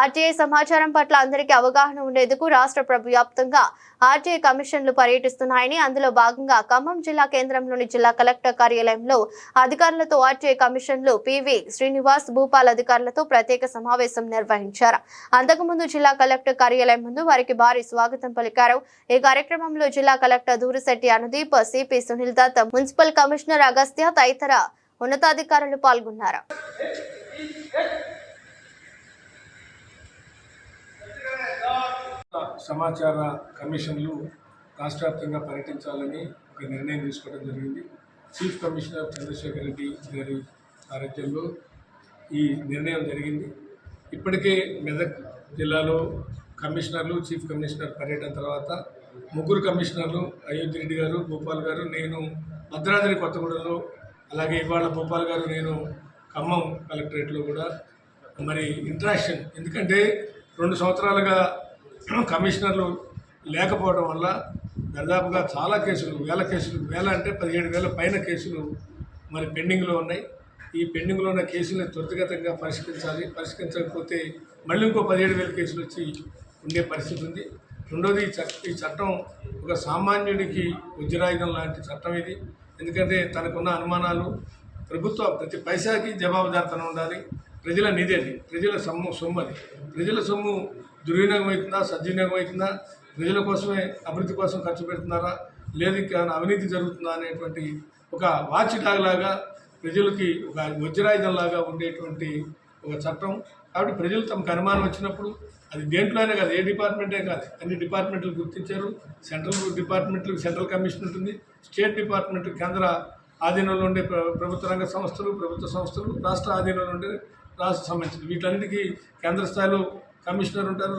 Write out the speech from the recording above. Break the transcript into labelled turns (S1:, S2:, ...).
S1: RTI సమాచారం పట్ల అందరికీ అవగాహన ఉండేందుకు రాష్ట్ర వ్యాప్తంగా ఆర్టీఐ కమిషన్లు పర్యటిస్తున్నాయని అందులో భాగంగా ఖమ్మం జిల్లా కేంద్రంలోని జిల్లా కలెక్టర్ కార్యాలయంలో అధికారులతో ఆర్టీఐ కమిషన్లు పివి శ్రీనివాస్ భూపాల్ అధికారులతో ప్రత్యేక సమావేశం నిర్వహించారు. అంతకుముందు జిల్లా కలెక్టర్ కార్యాలయం ముందు వారికి భారీ స్వాగతం పలికారు. ఈ కార్యక్రమంలో జిల్లా collector Durishetty Anudeep CP Sunil Dutt municipal commissioner Agastya తదితర ఉన్నతాధికారులు పాల్గొన్నారు.
S2: సమాచార కమిషన్లు రాష్ట్ర వ్యాప్తంగా పర్యటించాలని ఒక నిర్ణయం తీసుకోవడం జరిగింది. చీఫ్ కమిషనర్ చంద్రశేఖర్ రెడ్డి గారి సారథ్యంలో ఈ నిర్ణయం జరిగింది. ఇప్పటికే మెదక్ జిల్లాలో కమిషనర్లు చీఫ్ కమిషనర్ పర్యటన తర్వాత ముగ్గురు కమిషనర్లు అయోధ్య రెడ్డి గారు భూపాల్ గారు నేను భద్రాద్రి కొత్తగూడెంలో అలాగే ఇవాళ భూపాల్ గారు నేను ఖమ్మం కలెక్టరేట్లో కూడా. మరి ఇంట్రాక్షన్ ఎందుకంటే రెండు సంవత్సరాలుగా కమిషనర్లు లేకపోవడం వల్ల దాదాపుగా చాలా కేసులు వేల కేసులు వేల అంటే పదిహేడు వేల పైన కేసులు మరి పెండింగ్లో ఉన్నాయి. ఈ పెండింగ్లో ఉన్న కేసులను త్వరితగతంగా పరిష్కరించాలి. పరిష్కరించకపోతే మళ్ళీ ఇంకో పదిహేడు వేల కేసులు వచ్చి ఉండే పరిస్థితి ఉంది. రెండోది ఈ ఈ చట్టం ఒక సామాన్యుడికి ఉజ్రాయుధం లాంటి చట్టం ఇది. ఎందుకంటే తనకున్న అనుమానాలు ప్రభుత్వం ప్రతి పైసాకి జవాబుదారితనం ఉండాలి. ప్రజల నిధి అది. ప్రజల సొమ్ము సొమ్ము అది. ప్రజల సొమ్ము దుర్వినియోగం అవుతుందా సద్వినియోగం అవుతుందా ప్రజల కోసమే అభివృద్ధి కోసం ఖర్చు పెడుతున్నారా లేదు అవినీతి జరుగుతుందా అనేటువంటి ఒక వాచ్ డాగ్ లాగా ప్రజలకి ఒక వజ్రాయుధం లాగా ఉండేటువంటి ఒక చట్టం. కాబట్టి ప్రజలు తమకు అనుమానం వచ్చినప్పుడు అది దేంట్లో అయినా కాదు ఏ డిపార్ట్మెంటే కాదు అన్ని డిపార్ట్మెంట్లు గుర్తించారు. సెంట్రల్ డిపార్ట్మెంట్లకు సెంట్రల్ కమిషన్ ఉంటుంది. స్టేట్ డిపార్ట్మెంట్ కేంద్ర ఆధీనంలో ఉండే ప్రభుత్వ రంగ సంస్థలు ప్రభుత్వ సంస్థలు రాష్ట్ర ఆధీనంలో ఉండే రాష్ట్ర సంబంధించి వీటన్నిటికీ కేంద్ర స్థాయిలో కమిషనర్ ఉంటారు